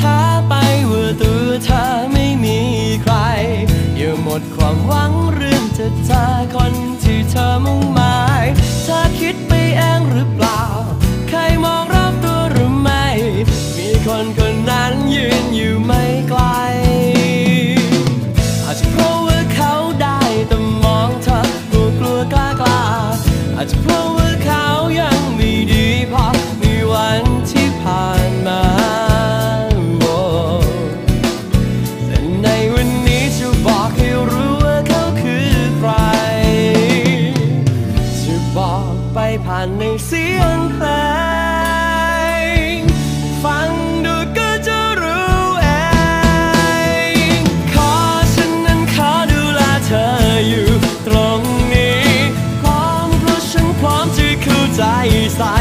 ท้อไปว่าตัวเธอไม่มีใคร อย่าหมดความหวังเรื่องจะเจอคนที่เธอมุ่งหมาย ไปผ่านในเสียงเพลง ฟังดูก็จะรู้เอง ขอฉันนั้นขอดูแลเธออยู่ตรงนี้ พร้อมเพราะฉันพร้อมที่เข้าใจใส่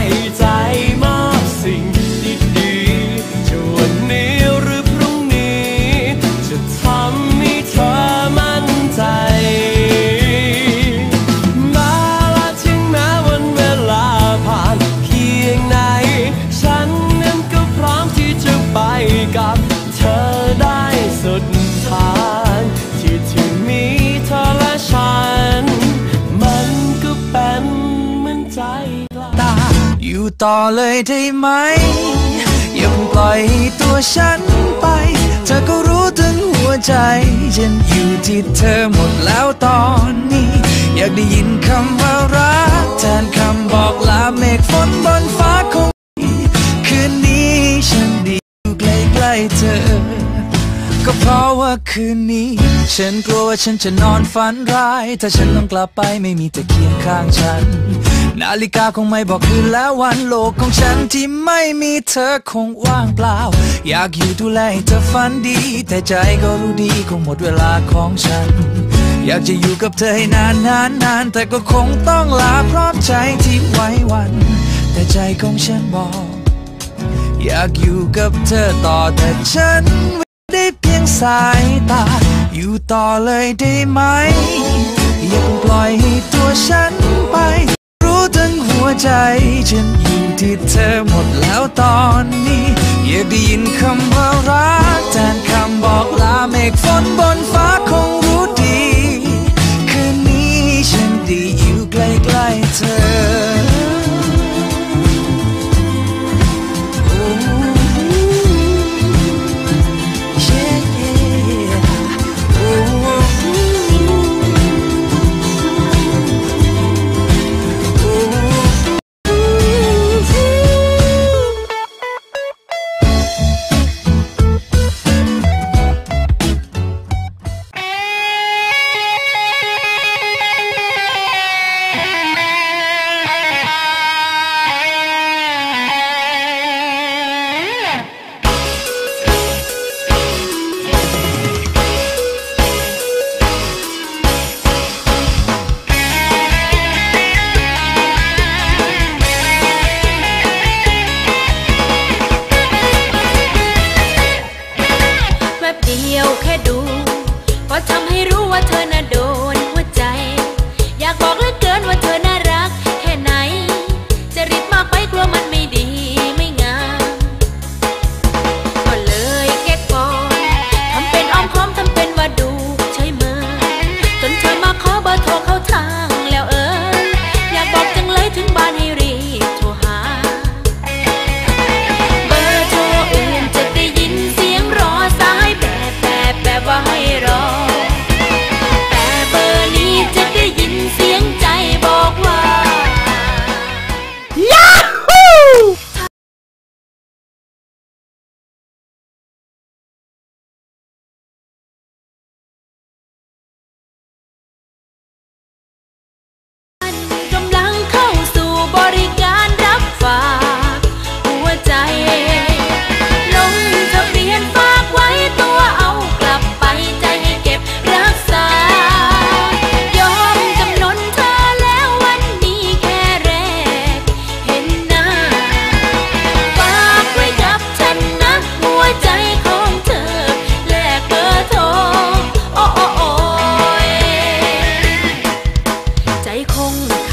ต่อเลยได้ไหมย่าเพิ่งปล่อยตัวฉันไป เธอก็รู้ถึงหัวใจ ฉันอยู่ที่เธอหมดแล้วตอนนี้ อยากได้ยินคำว่ารักแทนคำบอกลาเมฆฝนบนฟ้าคงมีคืนนี้ฉันดีอยู่ใกล้ๆเธอ ก็เพราะว่าคืนนี้ ฉันกลัวว่าฉันจะนอนฝันร้าย ถ้าฉันต้องกลับไปไม่มีเธอเคียงข้างฉัน นาฬิกาคงไม่บอกคืนแล้ววันโลกของฉันที่ไม่มีเธอคงว่างเปล่า อยากอยู่ดูแลให้เธอฝันดี แต่ใจก็รู้ดีคงหมดเวลาของฉัน อยากจะอยู่กับเธอให้นานนานนานแต่ก็คงต้องลาเพราะใจที่ไว้วัน แต่ใจของฉันบอก อยากอยู่กับเธอต่อแต่ฉันได้เพียงสายตา อยู่ต่อเลยได้ไหม อย่าเพิ่งปล่อยให้ตัวฉันไป วใจ ฉันอยู่ที่เธอหมดแล้วตอนนี้ อยากได้ยินคำว่ารักแทนคำบอกลาเมฆฝนบนฟ้าคง 空。